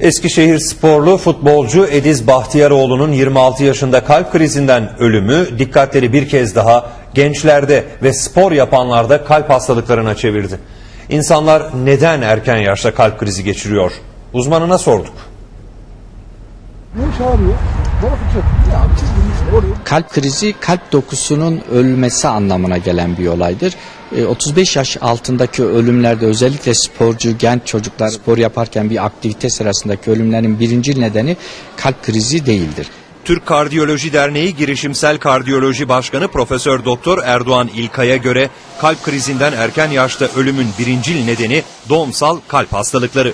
Eskişehir sporlu futbolcu Ediz Bahtiyaroğlu'nun 26 yaşında kalp krizinden ölümü dikkatleri bir kez daha gençlerde ve spor yapanlarda kalp hastalıklarına çevirdi. İnsanlar neden erken yaşta kalp krizi geçiriyor? Uzmanına sorduk. Ne çağırıyor? Kalp krizi kalp dokusunun ölmesi anlamına gelen bir olaydır. E, 35 yaş altındaki ölümlerde özellikle sporcu, genç çocuklar spor yaparken bir aktivite sırasındaki ölümlerin birinci nedeni kalp krizi değildir. Türk Kardiyoloji Derneği Girişimsel Kardiyoloji Başkanı Profesör Doktor Erdoğan İlkay'a göre kalp krizinden erken yaşta ölümün birincil nedeni doğumsal kalp hastalıkları.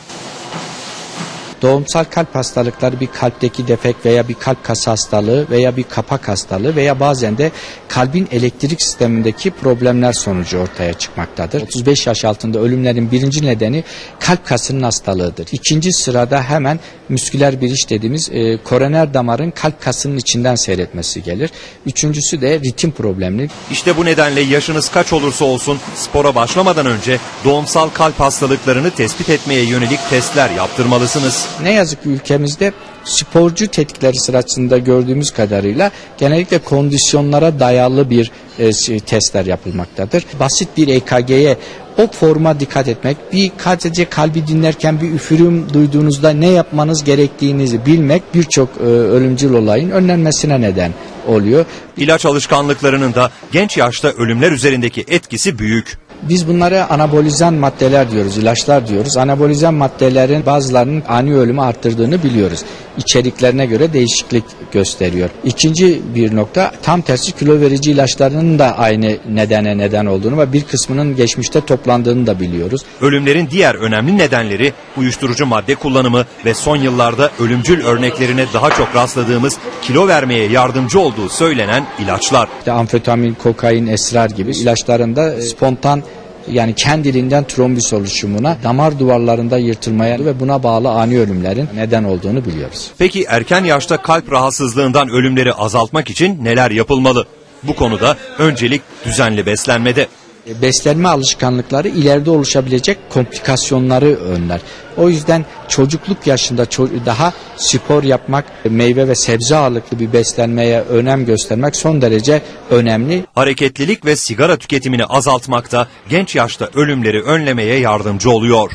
Doğumsal kalp hastalıkları bir kalpteki defek veya bir kalp kası hastalığı veya bir kapak hastalığı veya bazen de kalbin elektrik sistemindeki problemler sonucu ortaya çıkmaktadır. 35 yaş altında ölümlerin birinci nedeni kalp kasının hastalığıdır. İkinci sırada hemen müsküler bir iş dediğimiz e, koroner damarın kalp kasının içinden seyretmesi gelir. Üçüncüsü de ritim problemi. İşte bu nedenle yaşınız kaç olursa olsun spora başlamadan önce doğumsal kalp hastalıklarını tespit etmeye yönelik testler yaptırmalısınız. Ne yazık ki ülkemizde sporcu tetkikleri sırasında gördüğümüz kadarıyla genellikle kondisyonlara dayalı bir e, s- testler yapılmaktadır. Basit bir EKG'ye o forma dikkat etmek, bir sadece kalbi dinlerken bir üfürüm duyduğunuzda ne yapmanız gerektiğinizi bilmek birçok e, ölümcül olayın önlenmesine neden oluyor. İlaç alışkanlıklarının da genç yaşta ölümler üzerindeki etkisi büyük. Biz bunlara anabolizan maddeler diyoruz, ilaçlar diyoruz. Anabolizan maddelerin bazılarının ani ölümü arttırdığını biliyoruz. İçeriklerine göre değişiklik gösteriyor. İkinci bir nokta tam tersi kilo verici ilaçlarının da aynı nedene neden olduğunu ve bir kısmının geçmişte toplandığını da biliyoruz. Ölümlerin diğer önemli nedenleri uyuşturucu madde kullanımı ve son yıllarda ölümcül örneklerine daha çok rastladığımız kilo vermeye yardımcı olduğu söylenen ilaçlar. İşte amfetamin, kokain, esrar gibi ilaçlarında spontan yani kendiliğinden trombüs oluşumuna, damar duvarlarında yırtılmaya ve buna bağlı ani ölümlerin neden olduğunu biliyoruz. Peki erken yaşta kalp rahatsızlığından ölümleri azaltmak için neler yapılmalı? Bu konuda öncelik düzenli beslenmede. E, beslenme alışkanlıkları ileride oluşabilecek komplikasyonları önler. O yüzden çocukluk yaşında daha spor yapmak, meyve ve sebze ağırlıklı bir beslenmeye önem göstermek son derece önemli. Hareketlilik ve sigara tüketimini azaltmakta genç yaşta ölümleri önlemeye yardımcı oluyor.